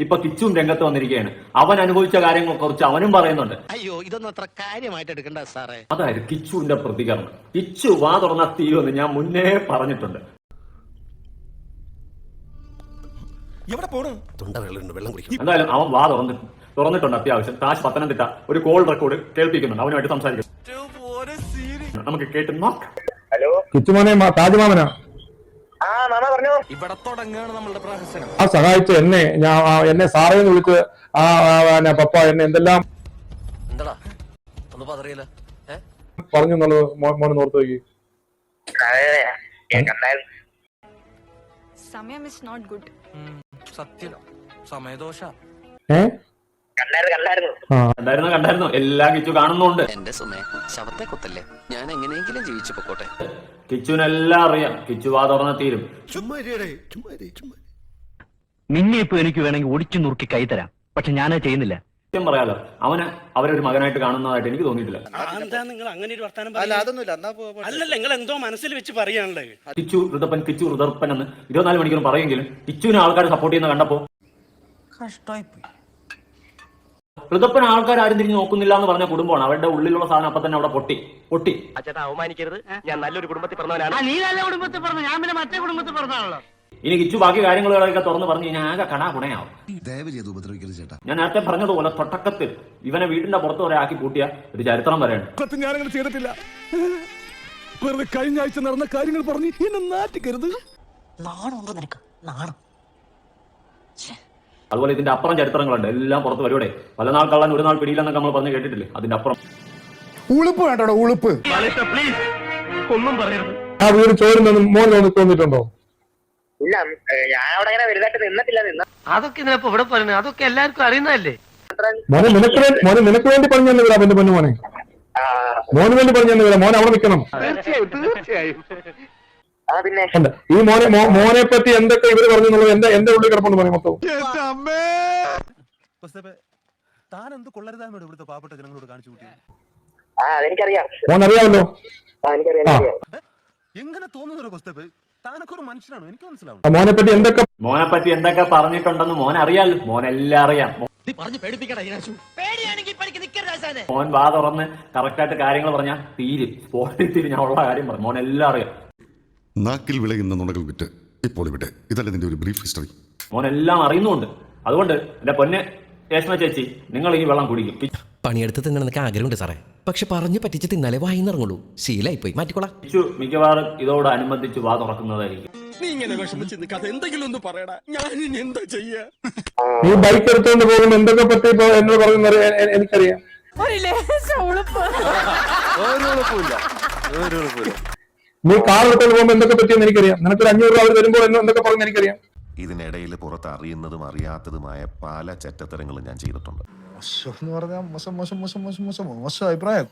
ഇപ്പൊ കിച്ചും രംഗത്ത് വന്നിരിക്കുകയാണ്. അവൻ അനുഭവിച്ച കാര്യങ്ങളെ കുറിച്ച് അവനും പറയുന്നുണ്ട്. അയ്യോ ഇതൊന്നും അത്ര കാര്യമായിട്ട് എടുക്കണ്ട സാറേ. അതായത് കിച്ചുവിന്റെ പ്രതികരണം. കിച്ചു വാ തുറന്ന തീരുമെന്ന് ഞാൻ മുന്നേ പറഞ്ഞിട്ടുണ്ട്. എവിടെ പോണു? തൊണ്ട വെള്ളം വെള്ളം കുടിക്കും. എന്തായാലും അവൻ വാ തുറന്നു തുറന്നിട്ടുണ്ട് അത്യാവശ്യം. താജ് പത്തനംതിട്ട ഒരു കോൾ റെക്കോർഡ് കേൾപ്പിക്കുന്നുണ്ട്. അവനുമായിട്ട് സംസാരിക്കും. നമുക്ക് കേട്ട് ഹലോ? കിച്ചുമോനെ താജുമാമനാ ആ സഹായിച്ച എന്നെ ഞാൻ എന്നെ സാറേ എന്ന് വിളിച്ച് ആ പപ്പ എന്നെ എന്തെല്ലാം പറഞ്ഞു എന്നുള്ളത് മോനെ നോർത്ത് നോക്കി. സമയം ഇസ് നോട്ട് ഗുഡ് സത്യം. സമയദോഷ. ഏ? ആ. കണ്ടായിരുന്നു കണ്ടായിരുന്നു. എല്ലാ കിച്ചു കാണുന്നുണ്ട്. എന്റെ സുമേ ശവത്തെ കൊത്തല്ലേ? ഞാൻ എങ്ങനെയെങ്കിലും ജീവിച്ചു പൊക്കോട്ടെ. കിച്ചുവിനെല്ലാം അറിയാം. കിച്ചു വാ തുറന്ന തീരും. നിന്നെ ഇപ്പൊ എനിക്ക് വേണമെങ്കിൽ ഒടിച്ചു നുറുക്കി കൈ തരാം. പക്ഷെ ഞാനത് ചെയ്യുന്നില്ല. സത്യം പറയാലോ അവന് അവരൊരു മകനായിട്ട് കാണുന്നതായിട്ട് എനിക്ക് തോന്നിയിട്ടില്ല. എന്താ നിങ്ങൾ അങ്ങനെ ഒരു വർത്താനം അല്ല അതൊന്നുമില്ല. അല്ലല്ല നിങ്ങൾ എന്തോ മനസ്സിൽ വെച്ച് പറയാനുള്ളത്? കിച്ചു ഋതപ്പൻ കിച്ചു ഋതർപ്പൻ എന്ന് ഇരുപത്തിനാല് മണിക്കൂർ പറയുമെങ്കിലും കിച്ചുവിനെ ആൾക്കാർ സപ്പോർട്ട് ചെയ്യുന്ന കണ്ടപ്പോ ഋതപ്പൻ ആൾക്കാർ ആരും തിരിഞ്ഞ് നോക്കുന്നില്ല എന്ന് പറഞ്ഞ കുടുംബമാണ്. അവരുടെ ഉള്ളിലുള്ള സാധനം അപ്പൊ തന്നെ അവിടെ പൊട്ടി. പൊട്ടി. ചേട്ടാ അവമാനിക്കരുത്. ഞാൻ നല്ലൊരു കുടുംബത്തിൽ പറഞ്ഞവനാണ് നീ നല്ല കുടുംബത്തിൽ പറഞ്ഞു ഞാൻ പിന്നെ മറ്റേ കുടുംബത്തിൽ പറഞ്ഞാണല്ലോ ഇനി കിച്ചു ബാക്കി കാര്യങ്ങളൊക്കെ തുറന്ന് പറഞ്ഞു കഴിഞ്ഞാൽ ആകെ കടാ കുണയാവും. ദയവ് ചെയ്ത് ഉപദ്രവിക്കരുത് ചേട്ടാ. ഞാൻ നേരത്തെ പറഞ്ഞതുപോലെ തൊട്ടക്കത്തിൽ ഇവനെ വീടിന്റെ പുറത്ത് വരെ ആക്കി പൂട്ടിയ ഒരു ചരിത്രം വരെയാണ് ഞാനങ്ങനെ ചെയ്തിട്ടില്ല. വെറുതെ കഴിഞ്ഞ ആഴ്ച നടന്ന കാര്യങ്ങൾ പറഞ്ഞ് എന്നെ നാറ്റിക്കരുത്. നാണമുണ്ടോ നിനക്ക്? നാണം. അതുപോലെ ഇതിന്റെ അപ്പുറം ചരിത്രങ്ങളുണ്ട്. എല്ലാം പുറത്ത് വരൂടെ പല നാൾ കള്ളൻ ഒരു നാൾ പിടിയില്ലെന്നൊക്കെ നമ്മൾ പറഞ്ഞു കേട്ടിട്ടില്ലേ? അതിന്റെ അപ്പുറം. ഉളുപ്പ് വേണ്ടോ ഉളുപ്പ്. പ്ലീസ് ഒന്നും പറയരുത്. ആ വീട് ചോരുന്നെന്ന് മോൻ തോന്നി തോന്നിയിട്ടുണ്ടോ? ഇല്ല ഞാൻ അവിടെ അങ്ങനെ വലുതായിട്ട് നിന്നിട്ടില്ല നിന്ന് അതൊക്കെ ഇതിനപ്പോ ഇവിടെ പറയുന്നത് അതൊക്കെ എല്ലാവർക്കും അറിയുന്നതല്ലേ? മോനെ നിനക്ക് വേണ്ടി മോനെ നിനക്ക് വേണ്ടി പറഞ്ഞു തന്നെ വിടാം എന്റെ പൊന്നു മോനെ. മോന് വേണ്ടി പറഞ്ഞു തന്നെ വിടാം മോൻ അവിടെ നിൽക്കണം. തീർച്ചയായും തീർച്ചയായും. ഈ മോനെ മോനെ പറ്റി എന്തൊക്കെ ഇവർ പറഞ്ഞു എന്നുള്ളത് എന്റെ എന്റെ ഉള്ളിൽ കിടപ്പുണ്ട് മോനെ മൊത്തം? താൻ എന്ത് കൊള്ളരുതായ്മ ഇവിടുത്തെ പാവപ്പെട്ട ജനങ്ങളോട് കാണിച്ചു കൂട്ടി ആ അതെനിക്കറിയാം. മോൻ അറിയാമല്ലോ ആ എനിക്കറിയാം ആ. എനിക്കറിയാം. എങ്ങനെ തോന്നുന്നു കൊസ്തപ്പ് മോനെ പറ്റി എന്തൊക്കെ മോനെ പറ്റി എന്തൊക്കെ പറഞ്ഞിട്ടുണ്ടെന്ന് മോൻ അറിയാലോ മോനെല്ലാം അറിയാം. നീ പറഞ്ഞു പേടിപ്പിക്കടാ ഇതിനാശു മോൻ വാ തുറന്ന് കറക്റ്റായിട്ട് കാര്യങ്ങൾ പറഞ്ഞാൽ തീരും. സ്പോട്ടിൽ തീരും ഞാൻ ഉള്ള കാര്യം പറഞ്ഞു മോൻ എല്ലാം അറിയാം. നാക്കിൽ വിളയുന്ന നുണകൾ വിറ്റ് ഇപ്പോൾ ഇവിടെ. ഇതല്ല നിന്റെ ഒരു ബ്രീഫ് ഹിസ്റ്ററി മോനെല്ലാം അറിയുന്നുണ്ട് അതുകൊണ്ട് എന്റെ പൊന്നെ രേഷ്മ ചേച്ചി നിങ്ങൾ ഈ വെള്ളം കുടിക്കും. പണിയെടുത്ത് തിന്നണമെന്നൊക്കെ ആഗ്രഹമുണ്ട് സാറേ. പക്ഷെ പറഞ്ഞു പറ്റിച്ച് തിന്നാലേ വായിന്നിറങ്ങുള്ളൂ. ശീലായി പോയി മാറ്റിക്കോളാം. കിച്ചു മിക്കവാറും ഇതോട് അനുബന്ധിച്ച് വാ തുറക്കുന്നതായിരിക്കും. നീ ഇങ്ങനെ വിഷമിച്ച് എന്തെങ്കിലും ഒന്ന് പറയടാ. ഞാൻ ഇനി എന്താ ചെയ്യാ? നീ ബൈക്ക് എടുത്തുകൊണ്ട് എന്തൊക്കെ പറ്റി ഇപ്പൊ? എന്നോട് എനിക്കറിയാം. നീ കാർ എടുത്തോണ്ട് പോകുമ്പോൾ എന്തൊക്കെ പറ്റിയെന്ന് എനിക്കറിയാം. നിനക്ക് ഒരു അഞ്ഞൂറ് രൂപ അവർ വരുമ്പോൾ എന്തൊക്കെ പറഞ്ഞു എനിക്കറിയാം. ഇതിനിടയിൽ പുറത്ത് അറിയുന്നതും അറിയാത്തതുമായ പല ചറ്റത്തരങ്ങളും ഞാൻ ചെയ്തിട്ടുണ്ട്. മോശം എന്ന് പറഞ്ഞാൽ മോശം മോശം മോശം മോശം മോശം മോശം അഭിപ്രായം.